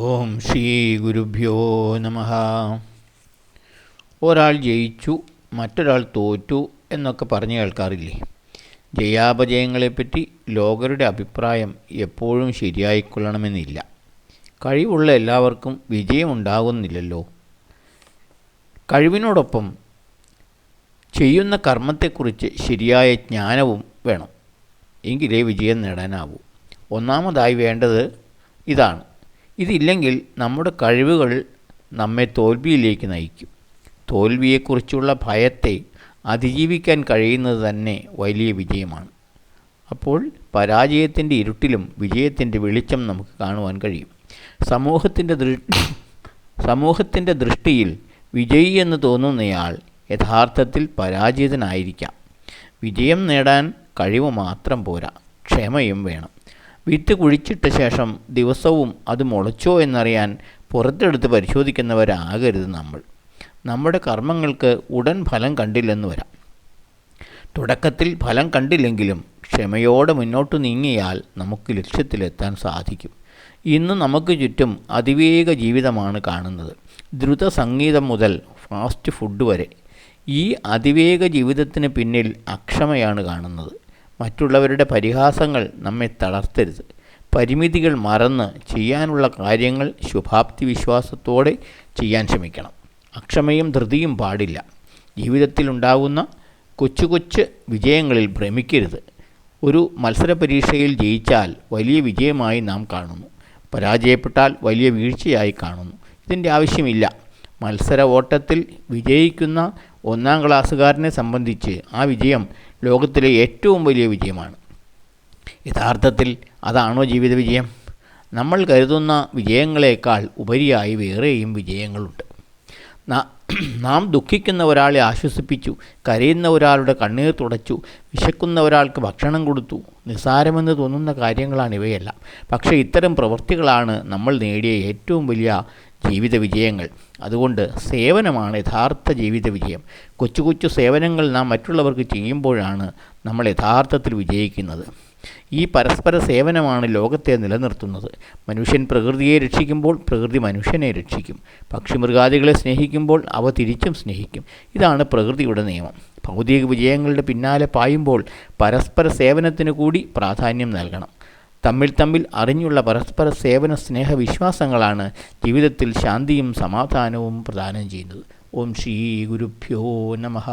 ഓം ശ്രീ ഗുരുഭ്യോ നമ ഒരാൾ ജയിച്ചു മറ്റൊരാൾ തോറ്റു എന്നൊക്കെ പറഞ്ഞു കേൾക്കാറില്ലേ? ജയാപജയങ്ങളെപ്പറ്റി ലോകരുടെ അഭിപ്രായം എപ്പോഴും ശരിയായിക്കൊള്ളണമെന്നില്ല. കഴിവുള്ള എല്ലാവർക്കും വിജയമുണ്ടാകുന്നില്ലല്ലോ. കഴിവിനോടൊപ്പം ചെയ്യുന്ന കർമ്മത്തെക്കുറിച്ച് ശരിയായ ജ്ഞാനവും വേണം. എങ്കിലേ വിജയം നേടാനാവൂ. ഒന്നാമതായി വേണ്ടത് ഇതാണ്. ഇതില്ലെങ്കിൽ നമ്മുടെ കഴിവുകൾ നമ്മെ തോൽവിയിലേക്ക് നയിക്കും. തോൽവിയെക്കുറിച്ചുള്ള ഭയത്തെ അതിജീവിക്കാൻ കഴിയുന്നത് തന്നെ വലിയ വിജയമാണ്. അപ്പോൾ പരാജയത്തിന്റെ ഇരുട്ടിലും വിജയത്തിന്റെ വെളിച്ചം നമുക്ക് കാണുവാൻ കഴിയും. സമൂഹത്തിന്റെ ദൃ സമൂഹത്തിന്റെ ദൃഷ്ടിയിൽ വിജയി എന്ന് തോന്നുന്നയാൾ യഥാർത്ഥത്തിൽ പരാജിതനായിരിക്കാം. വിജയം നേടാൻ കഴിവ് മാത്രം പോരാ. ക്ഷമയും വേണം. വിത്ത് കുഴിച്ചിട്ട ശേഷം ദിവസവും അത് മുളച്ചോ എന്നറിയാൻ പുറത്തെടുത്ത് പരിശോധിക്കുന്നവരാകരുത് നമ്മൾ. നമ്മുടെ കർമ്മങ്ങൾക്ക് ഉടൻ ഫലം കണ്ടില്ലെന്ന് വരാം. തുടക്കത്തിൽ ഫലം കണ്ടില്ലെങ്കിലും ക്ഷമയോടെ മുന്നോട്ട് നീങ്ങിയാൽ നമുക്ക് ലക്ഷ്യത്തിലെത്താൻ സാധിക്കും. ഇന്ന് നമുക്ക് ചുറ്റും അതിവേഗ ജീവിതമാണ് കാണുന്നത്. ദ്രുത സംഗീതം മുതൽ ഫാസ്റ്റ് ഫുഡ് വരെ. ഈ അതിവേഗ ജീവിതത്തിന് പിന്നിൽ അക്ഷമയാണ് കാണുന്നത്. മറ്റുള്ളവരുടെ പരിഹാസങ്ങൾ നമ്മെ തളർത്തരുത്. പരിമിതികൾ മറന്ന് ചെയ്യാനുള്ള കാര്യങ്ങൾ ശുഭാപ്തി വിശ്വാസത്തോടെ ചെയ്യാൻ ശ്രമിക്കണം. അക്ഷമയും ധൃതിയും പാടില്ല. ജീവിതത്തിലുണ്ടാകുന്ന കൊച്ചു കൊച്ചു വിജയങ്ങളിൽ ഭ്രമിക്കരുത്. ഒരു മത്സര പരീക്ഷയിൽ ജയിച്ചാൽ വലിയ വിജയമായി നാം കാണുന്നു. പരാജയപ്പെട്ടാൽ വലിയ വീഴ്ചയായി കാണുന്നു. ഇതിന്റെ ആവശ്യമില്ല. മത്സര ഓട്ടത്തിൽ വിജയിക്കുന്ന ഒന്നാം ക്ലാസ്സുകാരനെ സംബന്ധിച്ച് ആ വിജയം ലോകത്തിലെ ഏറ്റവും വലിയ വിജയമാണ്. യഥാർത്ഥത്തിൽ അതാണോ ജീവിത വിജയം? നമ്മൾ കരുതുന്ന വിജയങ്ങളേക്കാൾ ഉപരിയായി വേറെയും വിജയങ്ങളുണ്ട്. നാം ദുഃഖിക്കുന്ന ഒരാളെ ആശ്വസിപ്പിച്ചു കരയുന്ന ഒരാളുടെ കണ്ണീർ തുടച്ചു വിശക്കുന്ന ഒരാൾക്ക് ഭക്ഷണം കൊടുത്തു നിസ്സാരമെന്ന് തോന്നുന്ന കാര്യങ്ങളാണ് ഇവയെല്ലാം. പക്ഷേ ഇത്തരം പ്രവൃത്തികളാണ് നമ്മൾ നേടിയ ഏറ്റവും വലിയ ജീവിത വിജയങ്ങൾ അതുകൊണ്ട് സേവനമാണ് യഥാർത്ഥ ജീവിത വിജയം കൊച്ചു കൊച്ചു സേവനങ്ങൾ നാം മറ്റുള്ളവർക്ക് ചെയ്യുമ്പോഴാണ് നമ്മൾ യഥാർത്ഥത്തിൽ വിജയിക്കുന്നത്. ഈ പരസ്പര സേവനമാണ് ലോകത്തെ നിലനിർത്തുന്നത്. മനുഷ്യൻ പ്രകൃതിയെ രക്ഷിക്കുമ്പോൾ പ്രകൃതി മനുഷ്യനെ രക്ഷിക്കും. പക്ഷിമൃഗാദികളെ സ്നേഹിക്കുമ്പോൾ അവ തിരിച്ചും സ്നേഹിക്കും. ഇതാണ് പ്രകൃതിയുടെ നിയമം. ഭൗതിക വിജയങ്ങളുടെ പിന്നാലെ പായുമ്പോൾ പരസ്പര സേവനത്തിന് കൂടി പ്രാധാന്യം നൽകണം. തമ്മിൽ തമ്മിൽ അറിഞ്ഞുള്ള പരസ്പര സേവന സ്നേഹ വിശ്വാസങ്ങളാണ് ജീവിതത്തിൽ ശാന്തിയും സമാധാനവും പ്രദാനം ചെയ്യുന്നത്. ഓം ശ്രീ ഗുരുഭ്യോ നമഃ.